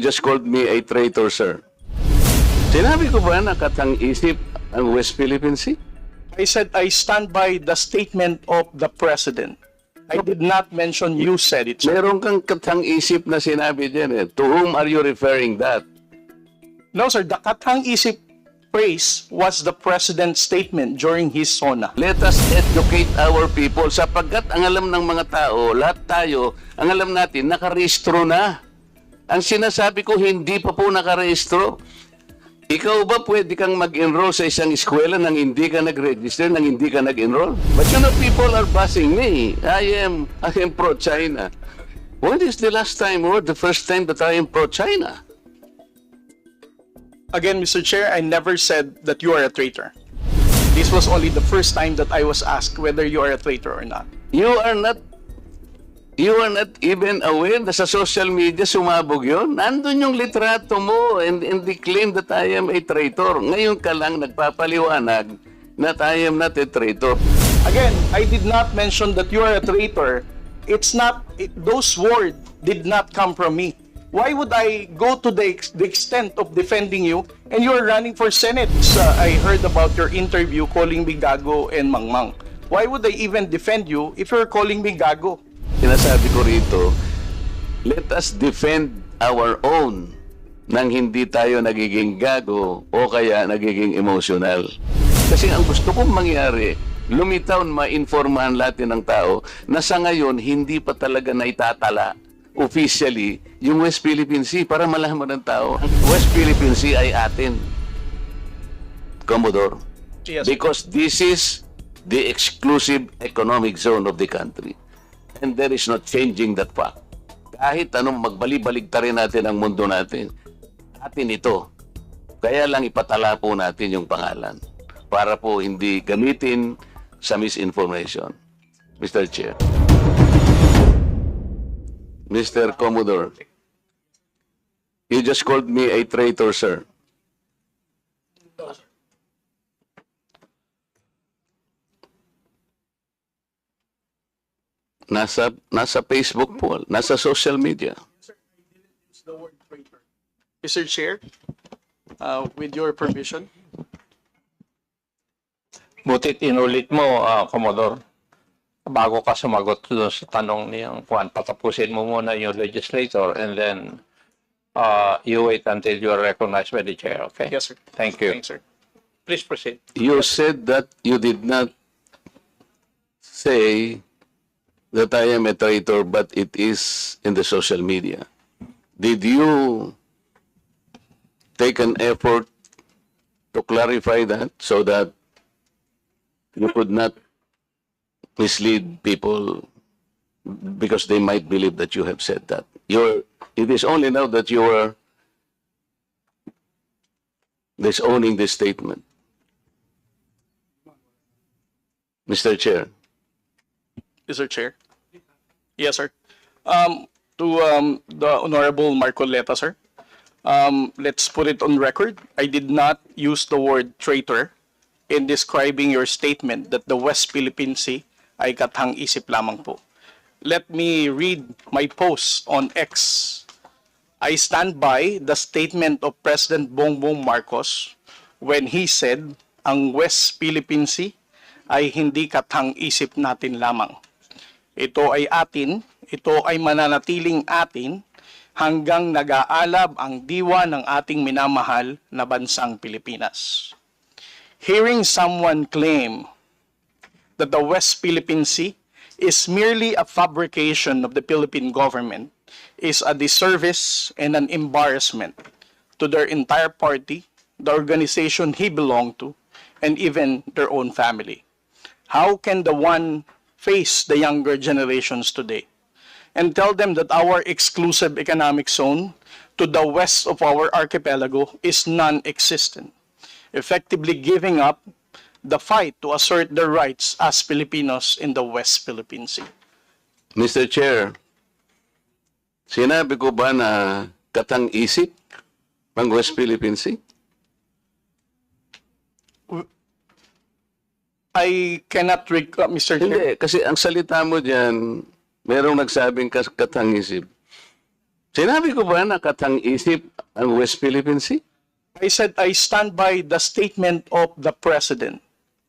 just called me a traitor, sir. Sinabi ko ba na katang isip ang West Philippine Sea? I said I stand by the statement of the president. I did not mention you said it, sir. Meron kang katang isip na sinabi dyan eh. To whom are you referring that? No, sir. The katang isip phrase was the president's statement during his SONA. Let us educate our people sapagkat ang alam ng mga tao, lahat tayo, ang alam natin, nakarehistro na. Ang sinasabi ko, hindi pa po nakarehistro. Ikaw ba pwede kang mag-enroll sa isang eskwela nang hindi ka nag-register, nang hindi ka nag-enroll? But you know, people are bashing me. I am, I am pro-China. When is the last time or the first time that I am pro-China? Again, Mr. Chair, I never said that you are a traitor. This was only the first time that I was asked whether you are a traitor or not. You are not You are not even aware na sa social media sumabog yun? Nandun yung litrato mo and, and the claim that I am a traitor. Ngayon ka lang nagpapaliwanag that I am not a traitor. Again, I did not mention that you are a traitor. It's not, it, those words did not come from me. Why would I go to the, the extent of defending you and you're running for Senate? So, I heard about your interview calling me Gago and Mangmang. Why would I even defend you if you're calling me Gago? Sinasabi ko rito, let us defend our own nang hindi tayo nagiging gago o kaya nagiging emotional. Kasi ang gusto kong mangyari, lumitaw ma-informahan natin ng tao na sa ngayon hindi pa talaga naitatala officially yung West Philippine Sea para malaman ng tao. Ang West Philippine Sea ay atin. Commodore. Yes. Because this is the exclusive economic zone of the country. And there is no changing that fact. Kahit anong magbali-balig rin natin ang mundo natin, atin ito. Kaya lang ipatala po natin yung pangalan para po hindi gamitin sa misinformation. Mr. Chair. Mr. Commodore, you just called me a traitor, sir. Nasa nasa Facebook po, nasa social media. Mr. Chair, uh, with your permission. Butit inulit mo, ah, Commodore. Bago ka sumagot doon sa tanong niyang Juan, patapusin mo muna yung legislator and then uh, you wait until you are recognized by the chair, okay? Yes, sir. Thank you. Thanks, sir. Please proceed. You said that you did not say that I am a traitor, but it is in the social media. Did you take an effort to clarify that so that you could not mislead people because they might believe that you have said that? You're, it is only now that you are disowning this statement. Mr. Chair. Mr. Chair? Yes, sir. Um, to um, the Honorable Marcoleta, sir. Um, let's put it on record. I did not use the word traitor in describing your statement that the West Philippine Sea ay katang isip lamang po. Let me read my post on X. I stand by the statement of President Bongbong Marcos when he said ang West Philippine Sea ay hindi katang isip natin lamang. Ito ay atin, ito ay mananatiling atin hanggang nag-aalab ang diwa ng ating minamahal na bansang Pilipinas. Hearing someone claim that the West Philippine Sea is merely a fabrication of the Philippine government is a disservice and an embarrassment to their entire party, the organization he belonged to, and even their own family. How can the one face the younger generations today and tell them that our exclusive economic zone to the west of our archipelago is non-existent, effectively giving up the fight to assert their rights as Filipinos in the West Philippine Sea. Mr. Chair, sinabi ko ba na katang isip ang West Philippine Sea? I cannot recall, Mr. Chair. Hindi, kasi ang salita mo dyan, merong nagsabing kas- katang isip. Sinabi ko ba na katang-isip ang West Philippine Sea? I said I stand by the statement of the president.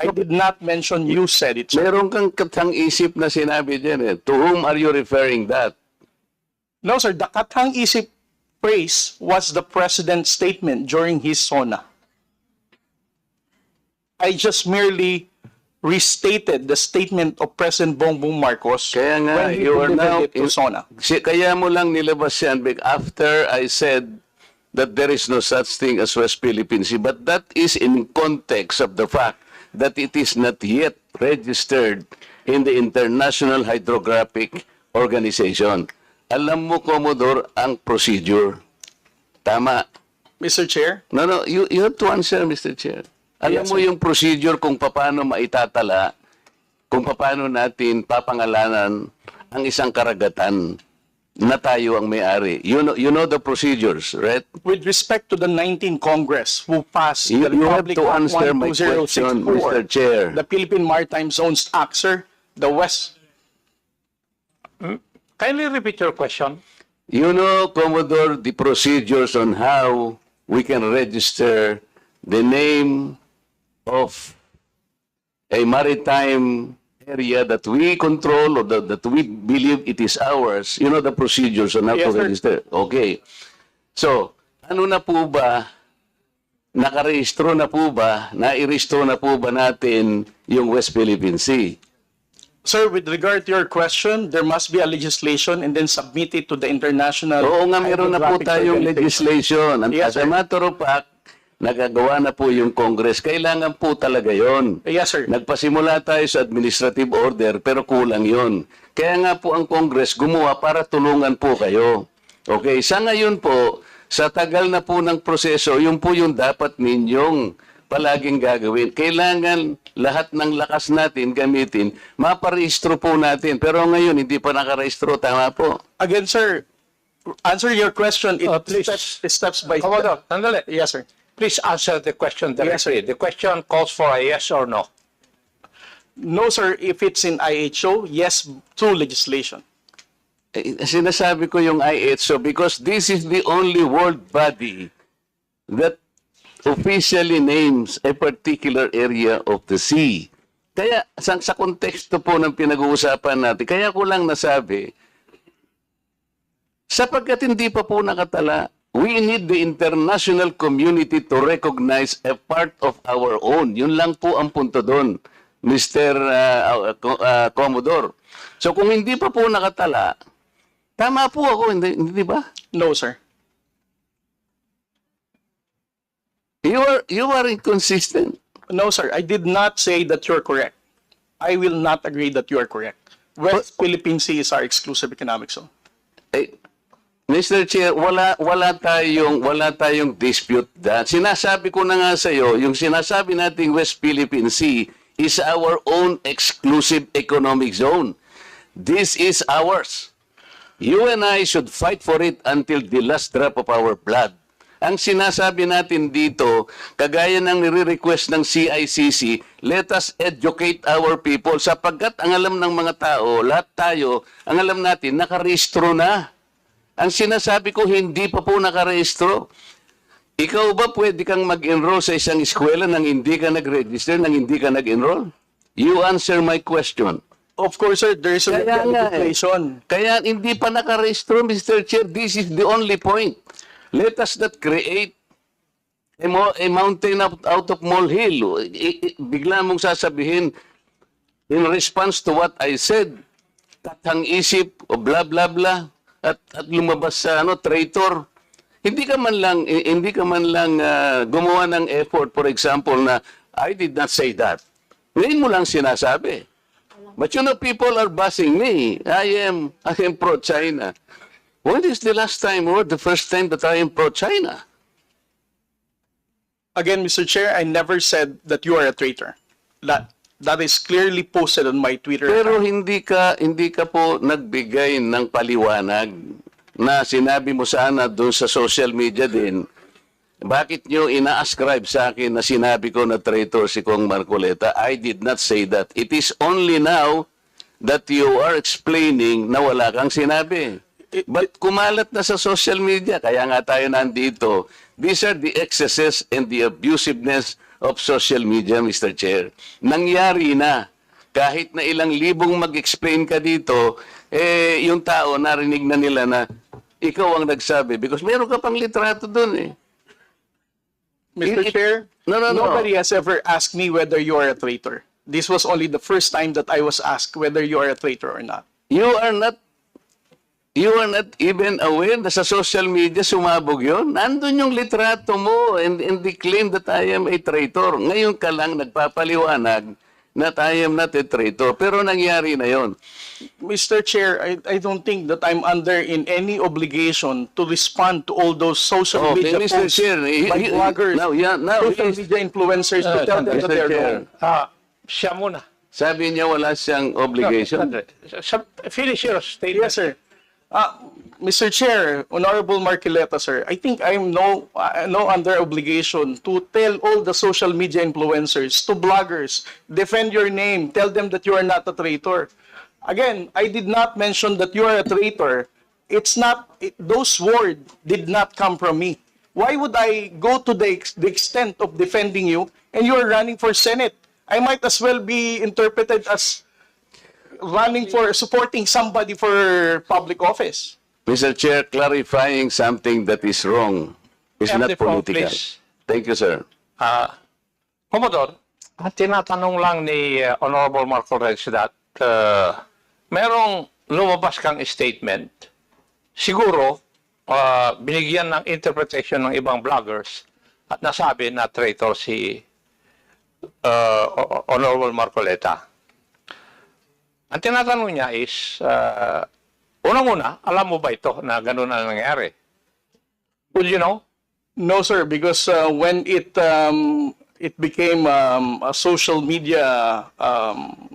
I did not mention you said it, sir. Meron kang katang-isip na sinabi dyan eh. To whom are you referring that? No, sir. The katang isip phrase was the president's statement during his SONA. I just merely restated the statement of President Bongbong Marcos Kaya nga, when he you are now... it to SONA. Kaya mo lang nilabas yan after I said that there is no such thing as West Philippine Sea. But that is in context of the fact that it is not yet registered in the International Hydrographic Organization. Alam mo, Commodore, ang procedure. Tama. Mr. Chair, No, no, you, you have to answer, Mr. Chair. Alam Yes, mo yung procedure kung paano maitatala, kung paano natin papangalanan ang isang karagatan na tayo ang may-ari. You know, you know the procedures, right? with respect to the 19 Congress who passed You- the you have Republic to Act answer my question, 12064, Mr. Chair. the Philippine Maritime Zones Act, sir, the West Kindly repeat your question. You know, Commodore, the procedures on how we can register the name of a maritime area that we control or that, that we believe it is ours. You know the procedures on how Yes, to sir. register. Okay. So, ano na po ba, nakarehistro na po ba, nairehistro na po ba natin yung West Philippine Sea? Sir, with regard to your question, there must be a legislation and then submit it to the international. Oo nga, meron na po tayong legislation. And Yes, as a sir. matter of fact, nagagawa na po yung Congress. Kailangan po talaga yon. Yes, sir. Nagpasimula tayo sa administrative order pero kulang yon. Kaya nga po ang Congress gumawa para tulungan po kayo. Okay, sa ngayon po, sa tagal na po ng proseso, yun po yung dapat ninyong palaging gagawin. Kailangan lahat ng lakas natin gamitin, maparehistro po natin. Pero ngayon, hindi pa nakarehistro. Tama po. Again, sir, answer your question. It Uh, please. steps, steps by step. sandali. Yes, sir. Please answer the question Yes, directly. The question calls for a yes or no. No, sir. If it's in IHO, yes, through legislation. Eh, sinasabi ko yung IHO because this is the only world body that officially names a particular area of the sea. Kaya sa, sa konteksto po ng pinag-uusapan natin, kaya ko lang nasabi, sapagkat hindi pa po nakatala, we need the international community to recognize a part of our own. Yun lang po ang punto doon, Mr. uh, Co- uh, Commodore. So kung hindi pa po nakatala, tama po ako, hindi, hindi ba? No, sir. You are, you are inconsistent. No, sir. I did not say that you're correct. I will not agree that you are correct. West Philippine Sea is our exclusive economic zone. Eh, Mr. Chair, wala wala tayong wala tayong dispute that. Sinasabi ko na nga sa iyo, yung sinasabi nating West Philippine Sea is our own exclusive economic zone. This is ours. You and I should fight for it until the last drop of our blood. Ang sinasabi natin dito, kagaya ng nire-request ng CICC, let us educate our people sapagkat ang alam ng mga tao, lahat tayo, ang alam natin, nakarehistro na. Ang sinasabi ko, hindi pa po nakarehistro. Ikaw ba pwede kang mag-enroll sa isang eskwela nang hindi ka nag-register, nang hindi ka nag-enroll? You answer my question. Of course, sir, there is a Kaya nga eh. Kaya hindi pa nakarehistro, Mr. Chair. This is the only point. Let us not create a, mo- a mountain out, out of molehill. Bigla mong sasabihin, in response to what I said, katang isip o bla bla bla at, at lumabas sa ano traitor. Hindi ka man lang eh, hindi ka man lang ah, gumawa ng effort for example na I did not say that. Ngayon mo lang sinasabi. But you know, people are bashing me. I am, I am pro-China. When is the last time or the first time that I am pro-China? Again, Mr. Chair, I never said that you are a traitor. That that is clearly posted on my Twitter. Pero account. hindi ka, hindi ka po nagbigay ng paliwanag na sinabi mo sana doon sa social media din, bakit nyo ina-ascribe sa akin na sinabi ko na traitor si Kong Marcoleta? I did not say that. It is only now that you are explaining na wala kang sinabi. But kumalat na sa social media, kaya nga tayo nandito. These are the excesses and the abusiveness of social media, Mr. Chair. Nangyari na. Kahit na ilang libong mag-explain ka dito, eh, yung tao narinig na nila na ikaw ang nagsabi. Because meron ka pang litrato dun eh. Mr. It- Chair, No, no, no. nobody has ever asked me whether you are a traitor. This was only the first time that I was asked whether you are a traitor or not. You are not You are not even aware na sa social media sumabog yon. Nandun yung litrato mo and, and the claim that I am a traitor. Ngayon ka lang nagpapaliwanag na I am not a traitor. Pero nangyari na yon. Mr. Chair, I, I don't think that I'm under in any obligation to respond to all those social Okay, media Mr. posts Chair, y- by y- bloggers, now, yeah, now, social yes. media influencers to tell them that they're Chair. wrong. Ah, siya muna. Sabi niya wala siyang obligation. Sa- Finish your statement. Yes, sir. Uh, Mr. Chair, Honorable Marquileta, sir, I think I'm no uh, no under obligation to tell all the social media influencers, to bloggers, defend your name, tell them that you are not a traitor. Again, I did not mention that you are a traitor. It's not it, those words did not come from me. Why would I go to the, ex- the extent of defending you and you are running for Senate? I might as well be interpreted as running for supporting somebody for public office. Mr. Chair, clarifying something that is wrong is Have not the political. please. Thank you, sir. Ah, Commodore, ang tinatanong lang ni uh, Honorable Marco Reyes that uh, merong lumabas kang statement, siguro uh, binigyan ng interpretation ng ibang vloggers at nasabi na traitor si uh, Honorable Marcoleta. Ang tinatanong niya is, uh, unang-una, alam mo ba ito na ganun ang nangyari? Would you know? No, sir, because uh, when it um, it became um, a social media um,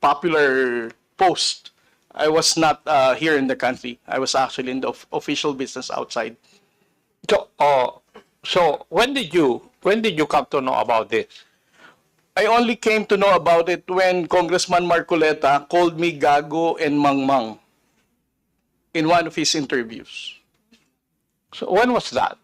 popular post, I was not uh, here in the country. I was actually in the of- official business outside. So, oh, so when did you when did you come to know about this? I only came to know about it when Congressman Marcoleta called me Gago and Mangmang in one of his interviews. So when was that?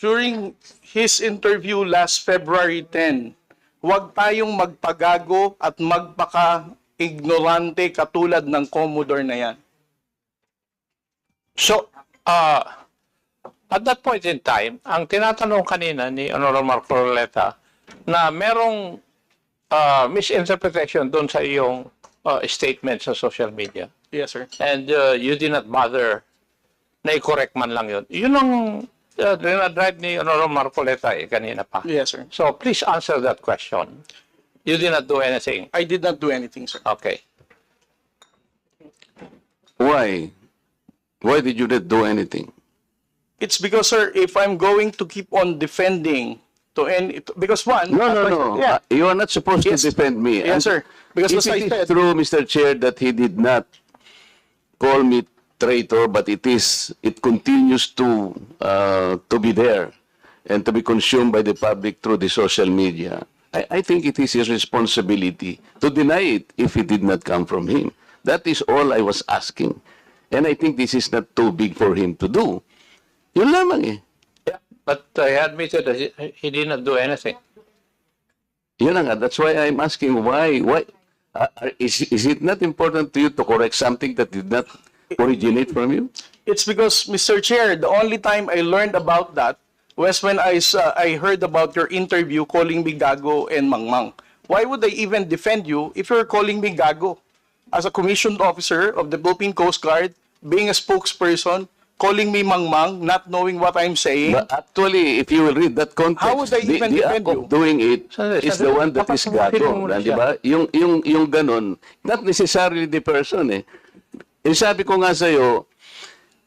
during his interview last February 10, huwag tayong magpagago at magpaka-ignorante katulad ng Commodore na yan. So, uh, at that point in time, ang tinatanong kanina ni Honorable Marco Roleta na merong uh, misinterpretation doon sa iyong uh, statement sa social media. Yes, sir. And uh, you did not bother na i-correct man lang yun. Yun ang uh, dinadrive ni Honorable Marcoleta eh, kanina pa. Yes, sir. So please answer that question. You did not do anything. I did not do anything, sir. Okay. Why? Why did you not do anything? It's because, sir, if I'm going to keep on defending to any, because one, No, no, no. Yeah. Uh, You are not supposed Yes. to defend me. Yes, sir. Because if as I it is said- true, Mr. Chair, that he did not call me traitor, but it is, it continues to, uh, to be there and to be consumed by the public through the social media. I, I think it is his responsibility to deny it if it did not come from him. That is all I was asking. And I think this is not too big for him to do. Yun lamang eh. Yeah. But uh, he admitted that he, he did not do anything. Yun na nga, that's why I'm asking why, why, uh, is, is it not important to you to correct something that did not originate from you? It's because, Mr. Chair, the only time I learned about that was when I, saw, I heard about your interview calling me Gago and Mangmang. Why would I even defend you if you're calling me Gago? As a commissioned officer of the Philippine Coast Guard, being a spokesperson, calling me Mangmang, not knowing what I'm saying. But actually, if you will read that context, How would I the, even the defend act of you? doing it Sandali, is the one that is muna di ba? Yung, yung, yung ganon, not necessarily the person eh. Eh, sabi ko nga sa'yo,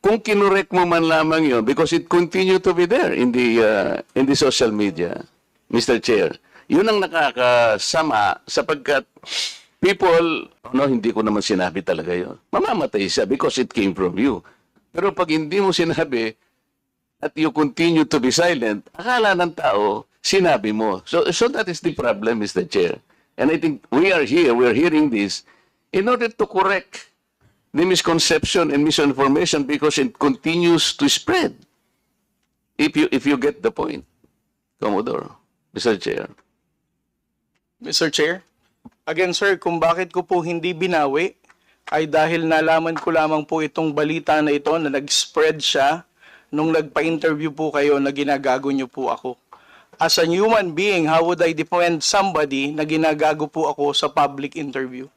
kung kinorek mo man lamang yun, because it continue to be there in the, uh, in the social media, Mr. Chair, yun ang nakakasama sapagkat people, no, hindi ko naman sinabi talaga yun. Mamamatay siya because it came from you. Pero pag hindi mo sinabi, at you continue to be silent, akala ng tao, sinabi mo. So, so that is the problem, Mr. Chair. And I think we are here, we are hearing this in order to correct the misconception and misinformation because it continues to spread. If you if you get the point, Commodore, Mr. Chair. Mr. Chair, again sir, kung bakit ko po hindi binawi ay dahil nalaman ko lamang po itong balita na ito na nag-spread siya nung nagpa-interview po kayo na ginagago niyo po ako. As a human being, how would I defend somebody na ginagago po ako sa public interview?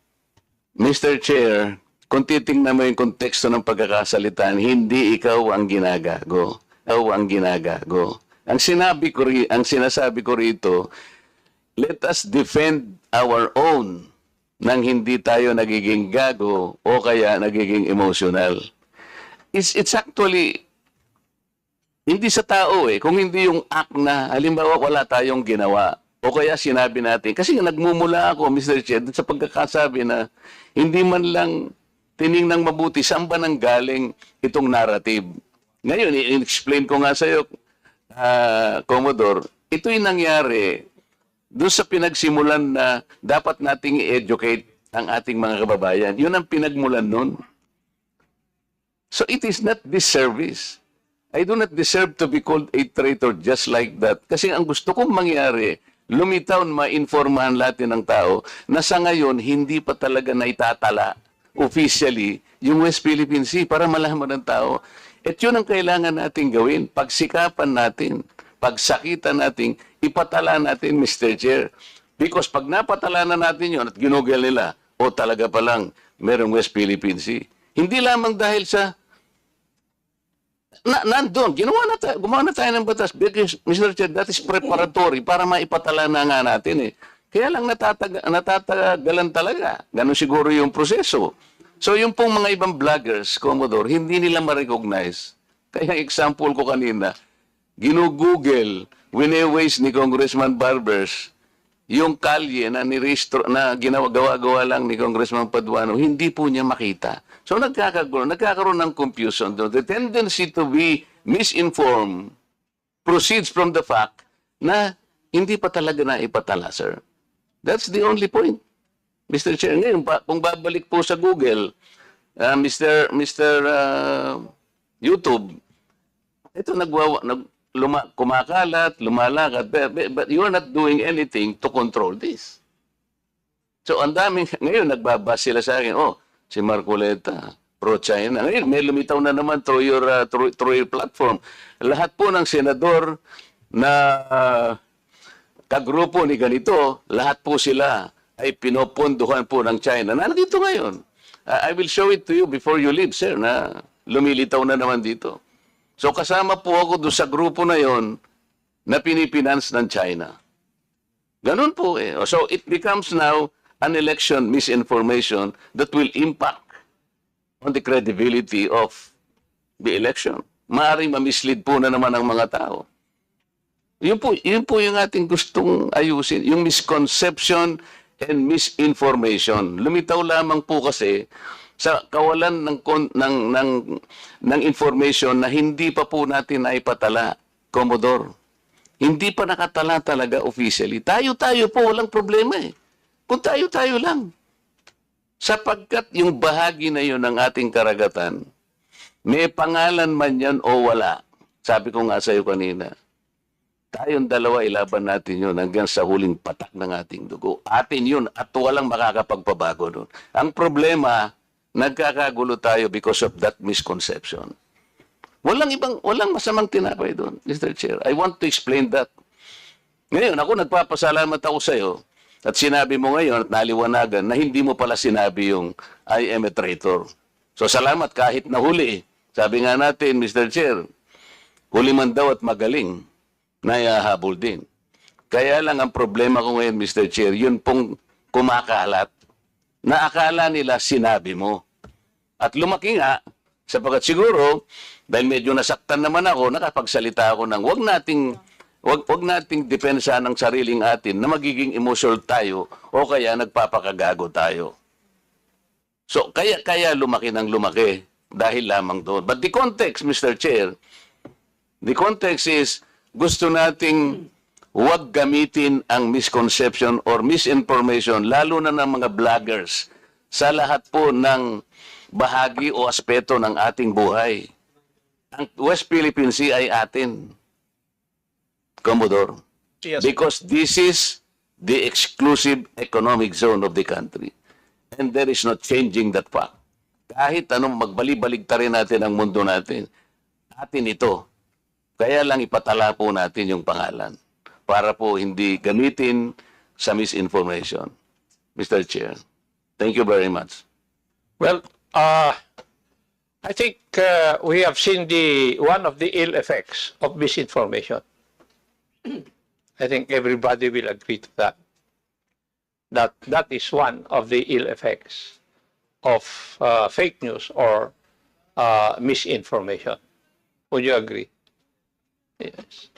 Mr. Chair, kung titingnan mo yung konteksto ng pagkakasalitan, hindi ikaw ang ginagago. Ikaw ang ginagago. Ang sinabi ko ang sinasabi ko rito, let us defend our own nang hindi tayo nagiging gago o kaya nagiging emotional. It's, it's actually hindi sa tao eh, kung hindi yung act na, halimbawa wala tayong ginawa, o kaya sinabi natin, kasi nagmumula ako, Mr. Dun sa pagkakasabi na hindi man lang tiningnang mabuti, saan ba nang galing itong narrative? Ngayon, i-explain ko nga sa iyo, ah, Commodore, ito yung nangyari doon sa pinagsimulan na dapat nating i-educate ang ating mga kababayan. Yun ang pinagmulan nun. So it is not disservice. I do not deserve to be called a traitor just like that. Kasi ang gusto kong mangyari, lumitaw mainformahan natin ng tao na sa ngayon, hindi pa talaga na itatala officially yung West Philippine Sea para malaman ng tao. At yun ang kailangan natin gawin. Pagsikapan natin, pagsakitan natin, ipatala natin, Mr. Chair. Because pag napatala na natin yun at ginugel nila, o talaga palang merong West Philippine Sea. Hindi lamang dahil sa na, nandun, ginawa na tayo, gumawa na tayo ng batas. Because, Mr. Chair, that is preparatory para maipatala na nga natin eh. Kaya lang natatag, natatagalan talaga. Ganon siguro yung proseso. So yung pong mga ibang vloggers, Commodore, hindi nila ma-recognize. Kaya example ko kanina, ginugoogle, wineways ni Congressman Barbers, yung kalye na nirestro na ginawa gawa-gawa lang ni Congressman Paduano, hindi po niya makita. So nagkakaroon, nagkakaroon ng confusion. The tendency to be misinformed proceeds from the fact na hindi pa talaga na ipatala, sir. That's the only point. Mr. Chair, ngayon, pa, kung babalik po sa Google, uh, Mr. Mr. uh, YouTube, ito nagwawa, nag, luma, kumakalat, lumalakad, but, but, you're not doing anything to control this. So, ang daming, ngayon, nagbabas sila sa akin, oh, si Marcoleta, pro-China. Ngayon, may lumitaw na naman through your, uh, through, through your platform. Lahat po ng senador na uh, kagrupo ni ganito, lahat po sila ay pinopondohan po ng China. Na nandito ngayon. I will show it to you before you leave, sir, na lumilitaw na naman dito. So kasama po ako doon sa grupo na yon na pinipinance ng China. Ganun po eh. So it becomes now an election misinformation that will impact on the credibility of the election. Maaring mamislead po na naman ang mga tao. Yun po, yun po yung ating gustong ayusin, yung misconception and misinformation. Lumitaw lamang po kasi sa kawalan ng ng ng ng information na hindi pa po natin naipatala, Commodore. Hindi pa nakatala talaga officially. Tayo-tayo po walang problema eh. Kung tayo-tayo lang. Sapagkat yung bahagi na yun ng ating karagatan, may pangalan man yan o wala. Sabi ko nga sa iyo kanina, tayong dalawa ilaban natin yun hanggang sa huling patak ng ating dugo. Atin yun at walang makakapagpabago doon. Ang problema, nagkakagulo tayo because of that misconception. Walang ibang, walang masamang tinapay doon, Mr. Chair. I want to explain that. Ngayon, ako nagpapasalamat ako sa iyo at sinabi mo ngayon at naliwanagan na hindi mo pala sinabi yung I am a traitor. So salamat kahit nahuli. Sabi nga natin, Mr. Chair, huli man daw at magaling, nayahabol din. Kaya lang ang problema ko ngayon, Mr. Chair, yun pong kumakalat na akala nila sinabi mo. At lumaki nga, sapagkat siguro, dahil medyo nasaktan naman ako, nakapagsalita ako ng wag nating wag, wag nating depensa ng sariling atin na magiging emotional tayo o kaya nagpapakagago tayo. So, kaya, kaya lumaki ng lumaki dahil lamang doon. But the context, Mr. Chair, The context is, gusto nating huwag gamitin ang misconception or misinformation, lalo na ng mga vloggers, sa lahat po ng bahagi o aspeto ng ating buhay. Ang West Philippine Sea ay atin. Commodore. Yes. Because this is the exclusive economic zone of the country. And there is no changing that fact. Kahit anong magbali-baligtarin natin ang mundo natin, atin ito. Kaya lang ipatala po natin yung pangalan para po hindi gamitin sa misinformation. Mr. Chair, thank you very much. Well, uh, I think uh, we have seen the one of the ill effects of misinformation. I think everybody will agree to that. That that is one of the ill effects of uh, fake news or uh, misinformation. Would you agree? Yes.